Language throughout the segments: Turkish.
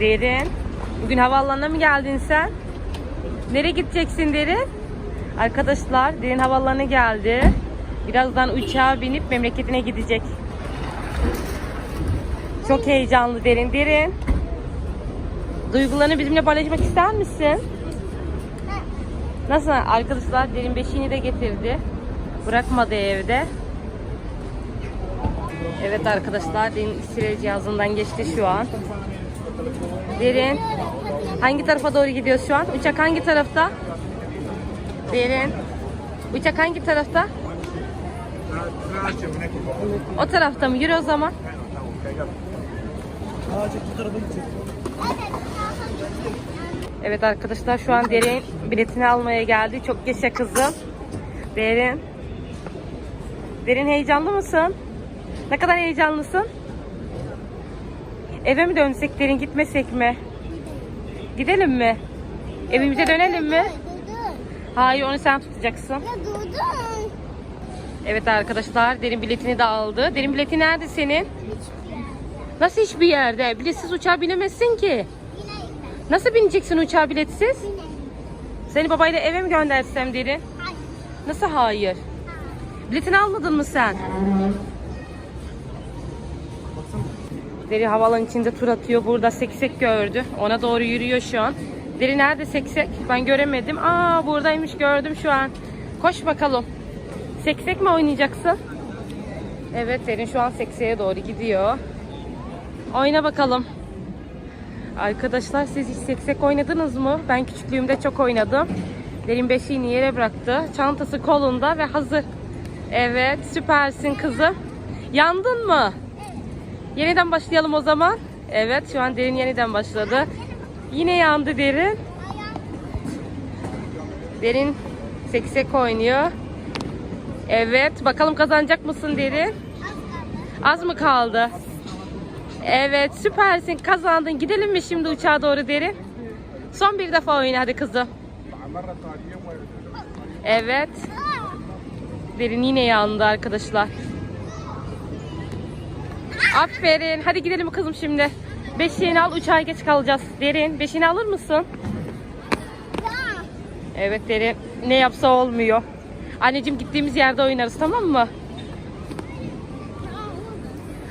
Derin. Bugün havaalanına mı geldin sen? Nereye gideceksin Derin? Arkadaşlar Derin havaalanına geldi. Birazdan uçağa binip memleketine gidecek. Çok heyecanlı Derin. Derin. Duygularını bizimle paylaşmak ister misin? Nasıl arkadaşlar derin beşiğini de getirdi. Bırakmadı evde. Evet arkadaşlar derin İsrail cihazından geçti şu an. Derin hangi tarafa doğru gidiyor şu an? Uçak hangi tarafta? Derin uçak hangi tarafta? O tarafta mı? Yürü o zaman. Evet arkadaşlar şu an Derin biletini almaya geldi. Çok yaşa kızım. Derin. Derin heyecanlı mısın? Ne kadar heyecanlısın? Eve mi dönsek Derin gitmesek mi? Gidelim mi? Evimize dönelim mi? Hayır onu sen tutacaksın. Evet arkadaşlar Derin biletini de aldı. Derin bileti nerede senin? Nasıl hiçbir yerde? Biletsiz uçağa binemezsin ki. Nasıl bineceksin uçağa biletsiz? Seni babayla eve mi göndersem Derin? Nasıl hayır? Biletini almadın mı sen? Deri havalan içinde tur atıyor. Burada seksek gördü. Ona doğru yürüyor şu an. Deri nerede seksek? Ben göremedim. Aa buradaymış gördüm şu an. Koş bakalım. Seksek mi oynayacaksın? Evet Derin şu an sekseğe doğru gidiyor. Oyna bakalım. Arkadaşlar siz hiç seksek oynadınız mı? Ben küçüklüğümde çok oynadım. Derin beşiğini yere bıraktı. Çantası kolunda ve hazır. Evet süpersin kızım. Yandın mı? Yeniden başlayalım o zaman. Evet şu an derin yeniden başladı. Yine yandı derin. Derin seksek oynuyor. Evet bakalım kazanacak mısın derin? Az mı kaldı? Evet süpersin kazandın. Gidelim mi şimdi uçağa doğru derin? Son bir defa oyna hadi kızım. Evet. Derin yine yandı arkadaşlar. Aferin. Hadi gidelim kızım şimdi. Beşiğini al uçağa geç kalacağız. Derin beşiğini alır mısın? Evet Derin. Ne yapsa olmuyor. Anneciğim gittiğimiz yerde oynarız tamam mı?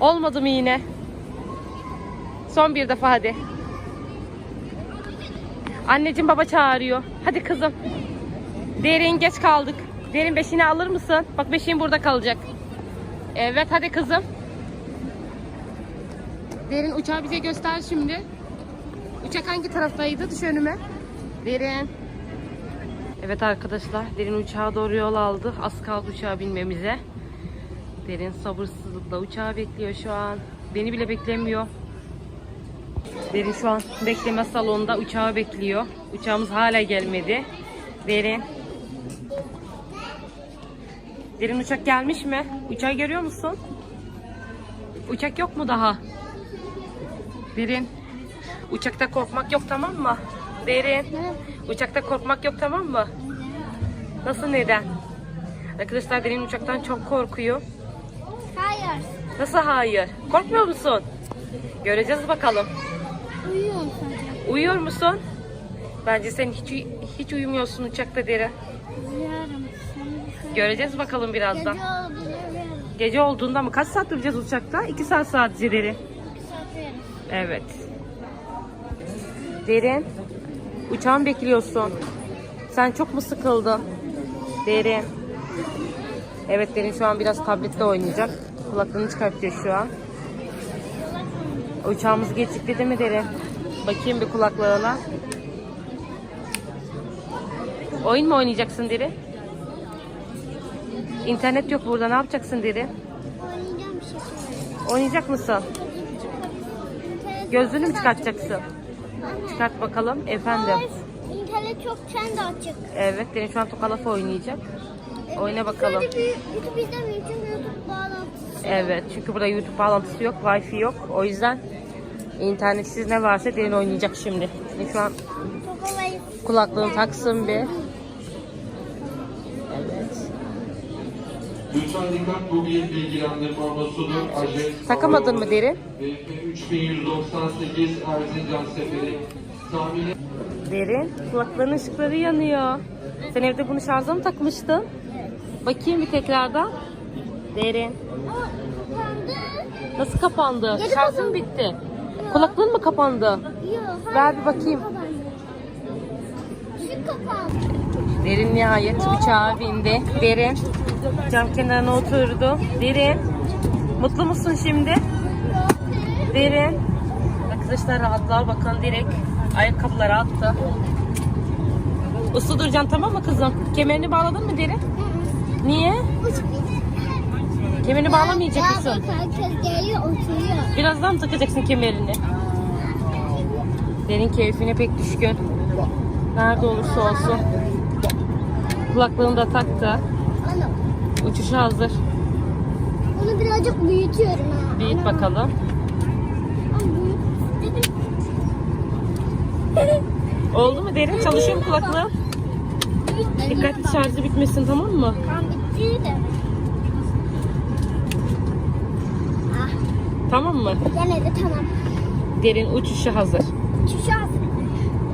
Olmadı mı yine? Son bir defa hadi. Anneciğim baba çağırıyor. Hadi kızım. Derin geç kaldık. Derin beşiğini alır mısın? Bak beşiğin burada kalacak. Evet hadi kızım. Derin uçağı bize göster şimdi. Uçak hangi taraftaydı? Düş önüme. Derin. Evet arkadaşlar Derin uçağa doğru yol aldı. Az kaldı uçağa binmemize. Derin sabırsızlıkla uçağı bekliyor şu an. Beni bile beklemiyor. Derin şu an bekleme salonunda uçağı bekliyor. Uçağımız hala gelmedi. Derin. Derin uçak gelmiş mi? Uçağı görüyor musun? Uçak yok mu daha? Derin. Uçakta korkmak yok tamam mı? Derin. Uçakta korkmak yok tamam mı? Nasıl neden? Arkadaşlar Derin uçaktan çok korkuyor. Hayır. Nasıl hayır? Korkmuyor musun? Göreceğiz bakalım. Uyuyorum sadece. Uyuyor musun? Bence sen hiç hiç uyumuyorsun uçakta Derin. Uyuyorum. Sen Göreceğiz bakalım birazdan. Gece oldu uyuyorum. Gece olduğunda mı? Kaç saat duracağız uçakta? 2 saat sadece Derin. Satıyorum. Evet. Derin. Uçağın bekliyorsun. Sen çok mu sıkıldın? Derin. Evet Derin şu an biraz tablette oynayacak. Kulaklığını çıkartıyor şu an. Uçağımız gecikti değil mi Derin? Bakayım bir kulaklığına. Oyun mu oynayacaksın Derin? İnternet yok burada. Ne yapacaksın Derin? Oynayacağım bir şey. Oynayacak mısın? Gözlüğünü mü çıkartacaksın? Çıkart bakalım. Efendim. İnternet çok kendi açık. Evet, Derin şu an Tokalaf oynayacak. Oyna bakalım. YouTube izlemiyor çünkü YouTube bağlantısı. Evet, çünkü burada YouTube bağlantısı yok, Wi-Fi yok. O yüzden internetsiz ne varsa Derin oynayacak şimdi. Derin şu an kulaklığını taksın bir. Lütfen dikkat bu bir bilgilendirme anosudur. Ajet Takamadın mı derin? VF 3198 Erzincan seferi. Tahmini Derin. Kulakların ışıkları yanıyor. Sen evde bunu şarja mı takmıştın? Bakayım bir tekrardan. Derin. Ama kapandı. Nasıl kapandı? Geri Şarjın kapandı. bitti. Kulaklığın mı kapandı? Yok. Ver bir bakayım. kapandı. Şu kapandı. Derin nihayet uçağa bindi. Derin. Cam kenarına oturdu. Derin. Mutlu musun şimdi? Derin. Arkadaşlar rahatlar bakın direkt ayakkabıları attı. Uslu duracaksın tamam mı kızım? Kemerini bağladın mı Derin? Niye? Kemerini bağlamayacak Ya mısın? Birazdan mı takacaksın kemerini? Derin keyfine pek düşkün. Nerede olursa olsun. Kulaklığını da taktı. Uçuşa hazır. Bunu birazcık büyütüyorum ha. Büyüt Ana. bakalım. Oldu mu Derin? Çalışıyor mu kulaklığın? Dikkatli şarjı bitmesin tamam mı? Tam bitti de. Ah, Tamam mı? gene de tamam. Derin uçuşa hazır. Çuşa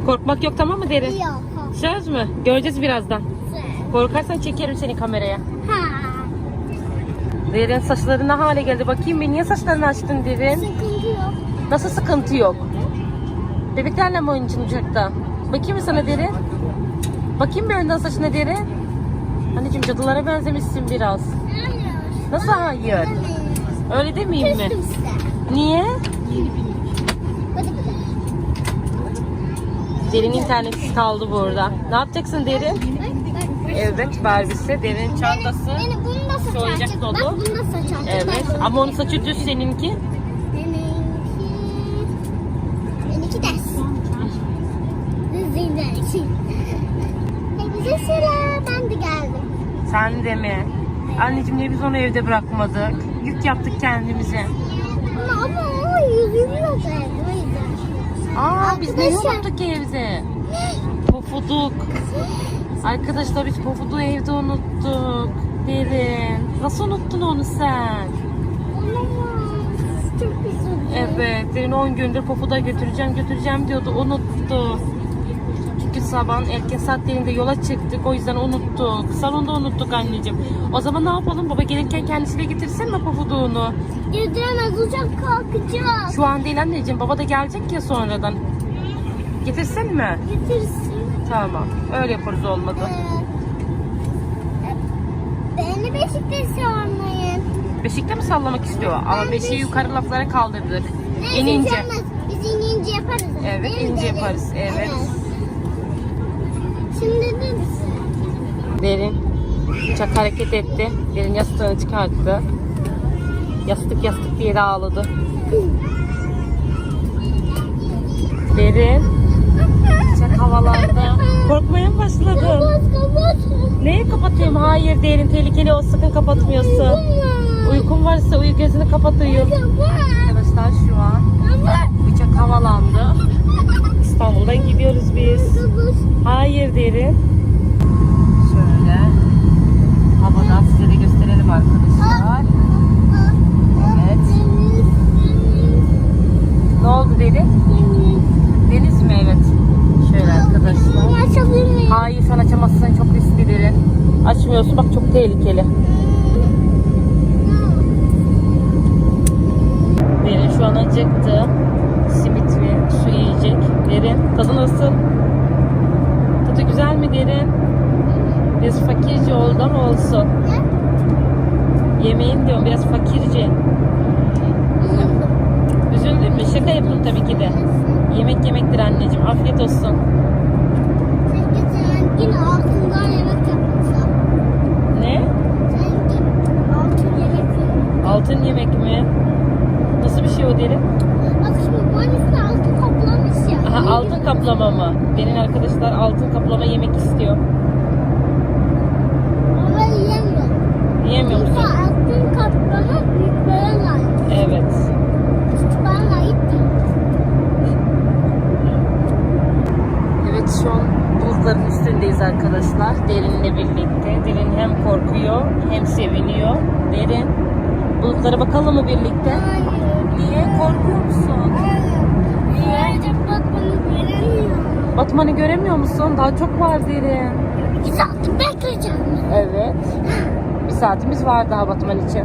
Korkmak yok tamam mı Derin? Yok. Şarj mı? Göreceğiz birazdan. Korkarsan çekerim seni kameraya. Derin saçları ne hale geldi? Bakayım bir niye saçlarını açtın Derin? Sıkıntı yok. Nasıl sıkıntı yok? Bebeklerle mi oynayacaksın uçakta? Bakayım mı sana Derin? Bakayım bir önden saçına Derin. Anneciğim cadılara benzemişsin biraz. Hayır. Nasıl hayır? Hayır. Öyle demeyeyim mi? Niye? Derin internetsiz kaldı burada. Ne yapacaksın Derin? Evet Barbie'si. Derin çantası. Benim bunun da saç Soyacak açık. dolu. Bak bunun da saç açık. Evet ama onun saçı düz seninki. Benimki... Benimki ders. Düzgün ders. Hepinize selam. Ben de geldim. Sen de mi? Anneciğim niye biz onu evde bırakmadık? Yük yaptık kendimize. Ama ama o yüzümü yok evde. Aa biz ne ki evde? Pofuduk. Arkadaşlar biz pofuduğu evde unuttuk. Derin. Nasıl unuttun onu sen? Olamaz. Çok üzüldüm. Evet. Derin 10 gündür pofuda götüreceğim götüreceğim diyordu. Unuttu. Çünkü sabahın erken saatlerinde yola çıktık. O yüzden unuttuk. Salonda unuttuk anneciğim. O zaman ne yapalım? Baba gelirken kendisiyle getirsin mi pofuduğunu? Yediremez uçak kalkacak. Şu an değil anneciğim. Baba da gelecek ya sonradan. Getirsin mi? Getirsin. Tamam. Öyle yaparız olmadı. Ee, Beni Beşiktaş'a sormayın. Beşikte mi sallamak istiyor? Ama beşiği beşik- yukarı laflara kaldırdık. Neyse, İnince. olmaz. Biz inince yaparız. Evet, Değil mi inince derin? yaparız, evet. Şimdi de? Derin uçak hareket etti. Derin yastığını çıkarttı. Yastık yastık diye de ağladı. Derin uçak havalarda. Korkmaya mı başladın? Hayır Derin tehlikeli o sakın kapatmıyorsun. Kapat. Uykun varsa uyu gözünü kapat uyu. Arkadaşlar şu an uçak havalandı. İstanbul'dan gidiyoruz biz. Hayır derin. Şöyle havadan size de gösterelim arkadaşlar. Evet. Ne oldu derin? Deniz mi? Evet. Şöyle arkadaşlar. Hayır sen açamazsın çok riskli derin. Açmıyorsun bak çok tehlikeli. Derin şu an acıktı. Simit ve su yiyecek. Derin tadı nasıl? Tadı güzel mi derin? Biraz fakirce oldu ama olsun. Yemeğin diyorum biraz fakirce. Üzüldün mü? Şaka yapın tabii ki de. Yemek yemektir anneciğim. Afiyet olsun. Peki zengin altından yemek yapmışlar. Ne? Zengin altın yemek yiyor. Altın yemek mi? Derin? Bak şimdi bunun üstüne altın kaplamış ya. Aha, altın kaplama mı? Benim arkadaşlar altın kaplama yemek istiyor. Ama yiyemiyor. Yiyemiyor musun? altın kaplama büyüklere layık. Evet. Küçüklere layık değil. Evet şu an bulutların üstünde Gölü'ndeyiz arkadaşlar. Derin'le birlikte. Derin hem korkuyor hem seviniyor. Derin. Bulutlara bakalım mı birlikte? Hayır. Niye? Korkuyor musun? Niye? Sadece bakmanı göremiyorum. Batman'ı göremiyor musun? Daha çok var Derin. İki saat bekleyeceğim. Evet. Bir saatimiz var daha Batman için.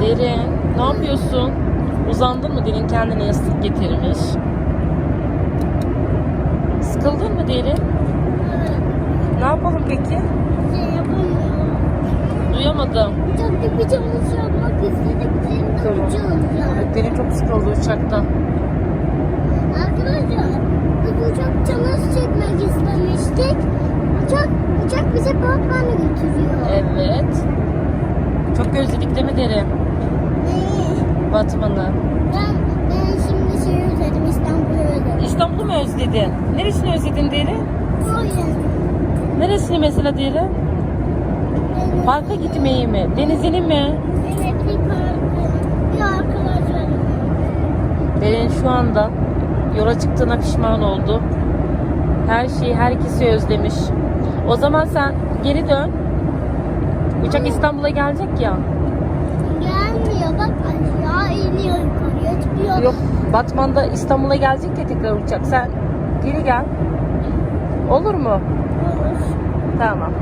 Derin, ne yapıyorsun? Uzandın mı? Derin kendine yastık getirmiş. Sıkıldın mı Derin? Evet. Ne yapalım peki? Şey yapamıyorum. Duyamadım. Uçakta bir çalış yapmak istedik. Senin Tamam. uçağız Derin çok sıkıldı uçakta. Arkadaşlar biz uçak çalış çekmek istemiştik. Uçak, uçak bize Batman'a götürüyor. Evet. Çok özledik değil mi Derin? Ee, Batman'ı. ben, ben şimdi şey özledim İstanbul'u özledim. İstanbul'u mu özledin? Neresini özledin Derin? Hayır. Neresini mesela Derin? Benim- Parka gitmeyi mi? Denizini mi? Evet bir parkı. Bir arkadaşlarım. Derin şu anda yola çıktığına pişman oldu. Her şeyi, herkesi özlemiş. O zaman sen geri dön. Uçak İstanbul'a gelecek ya. Gelmiyor bak aşağı iniyor yukarıya çıkıyor. Yok, Batman'da İstanbul'a gelecek ya tekrar uçak. Sen geri gel. Olur mu? Tamam.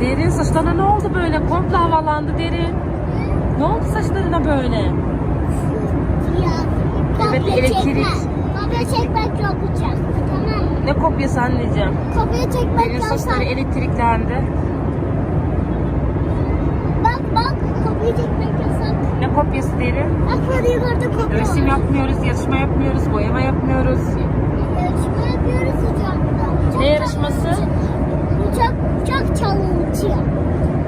Derin saçlarına ne oldu böyle? Komple havalandı Derin. Ne oldu saçlarına böyle? Evet, kopya elektrik. çekme. Kopya çekmek yok uçak. Tamam mı? Ne kopyası anneciğim? Kopya çekmek Derin yok. saçları elektriklendi. Bak bak kopya çekmek yasak. Ne kopyası Derin? Bak yukarıda kopya Resim var. yapmıyoruz, yarışma yapmıyoruz, boyama yapmıyoruz. Yarışma yapıyoruz uçakta. Ne yarışması? Uçak, uçak challenge.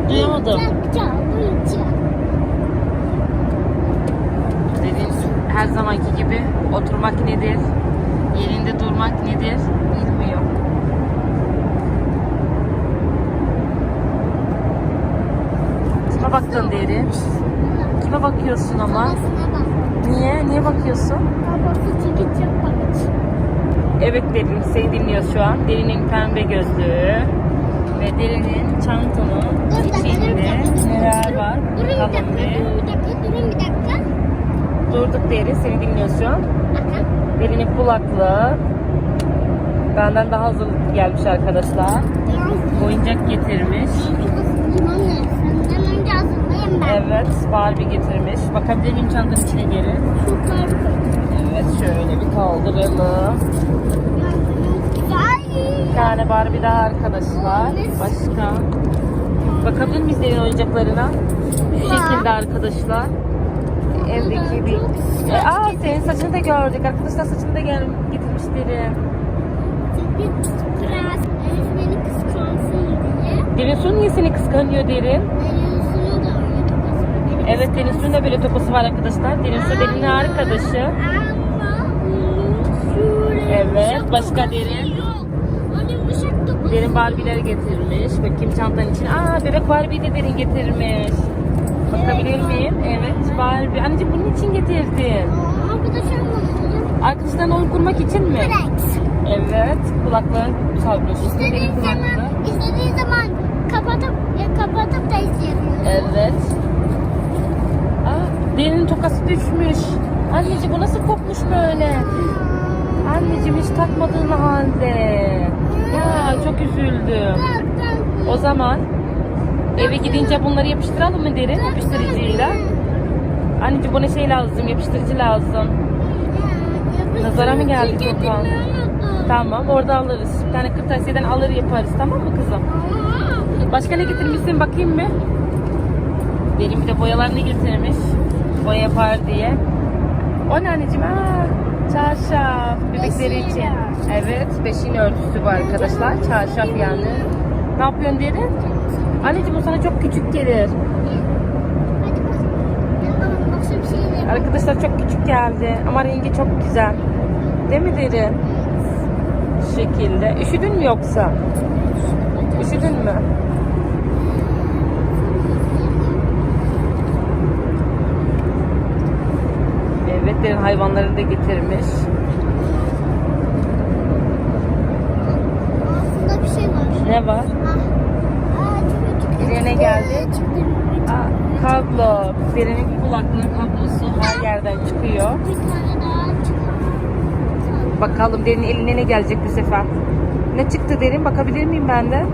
Duyamadım. Uçak challenge. Derin her zamanki gibi oturmak nedir? Yerinde durmak nedir? Bilmiyor. Kime baktın Derin? Kime bakıyorsun ama? Niye? Niye bakıyorsun? Babası çok bakıcı. Evet Derin, seni dinliyor şu an. Derin'in pembe gözlüğü ve Derin'in çantanın içinde neler var? Durun bir dakika, durun bir dakika, durun bir dakika. Durduk Derin, seni dinliyor şu an. Derin'in kulaklığı. Benden daha hazırlıklı gelmiş arkadaşlar. Oyuncak getirmiş. Önce ben. Evet, Barbie getirmiş. Bakabilir miyim çantanın içine geri? Evet, şöyle bir kaldıralım. Ay. Bir tane Barbie daha arkadaşlar. Başka. Bakabilir miyiz Derin oyuncaklarına? Şu şekilde arkadaşlar. Evdeki bir... E, aa senin saçını da gördük. Arkadaşlar saçını da gel getirmiş Derin. Bir prens Elif beni kıskansın diye. Derin Su niye seni kıskanıyor Derin? Elif'in de öyle kafası var. Evet Derin Su'nun da böyle topusu var arkadaşlar. Derin Su Derin'in arkadaşı. Evet, başka derin? Derin Barbie'leri getirmiş. Bakayım çantanın içine. Aa bebek Barbie de Derin getirmiş. Bakabilir miyim? Evet Barbie. Anneciğim bunun için getirdin. Arkadaşlarına oyun kurmak için mi? Prens. Evet. Kulaklığı çalıyorsun. İstediğin zaman, istediğin zaman kapatıp e, kapatıp da izleyebiliyorsun. Evet. Aa, Derin'in tokası düşmüş. Anneciğim bu nasıl kopmuş böyle? Anneciğim hiç takmadığın halde. Ya çok üzüldüm. O zaman eve gidince bunları yapıştıralım mı derin yapıştırıcıyla? Anneciğim buna şey lazım, yapıştırıcı lazım. Nazara mı geldi Tokan? Tamam orada alırız. Bir tane kırtasiyeden alır yaparız tamam mı kızım? Başka ne getirmişsin bakayım mı? Derin bir de boyalarını getirmiş. Boya yapar diye. O ne anneciğim? Aa, çarşaf. Bebekleri için. Evet beşiğin örtüsü bu arkadaşlar. Çarşaf yani. Ne yapıyorsun derin? Anneciğim o sana çok küçük gelir. Hadi bak. Ben babam başka bir şey de Arkadaşlar çok küçük geldi ama rengi çok güzel. Değil mi Derin? Şu şekilde. Üşüdün mü yoksa? Üşüdün mü? Evet Derin hayvanları da getirmiş. Aslında bir şey var. Ne var? Ah. Nereye çıkıyor. geldi? Çıktı. Aa, kablo. Derinin kulaklığın kablosu her yerden çıkıyor. Bir tane daha çıkıyor. Bakalım derinin eline ne gelecek bu sefer. Ne çıktı derin bakabilir miyim ben de?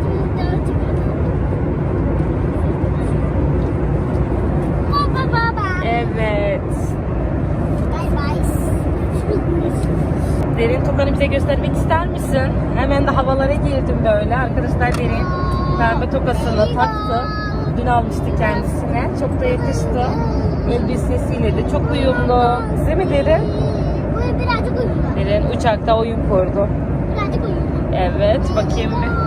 Evet. Derin tokanı bize göstermek ister misin? Hemen de havalara girdim böyle. Arkadaşlar Derin pembe tokasını taktı. Dün almıştı kendisine. Çok da yakıştı. Elbisesiyle de çok uyumlu. Değil mi Derin? Birazcık uyuyor. Derin uçakta oyun kurdu. Birazcık uyuyor. Evet bakayım bir.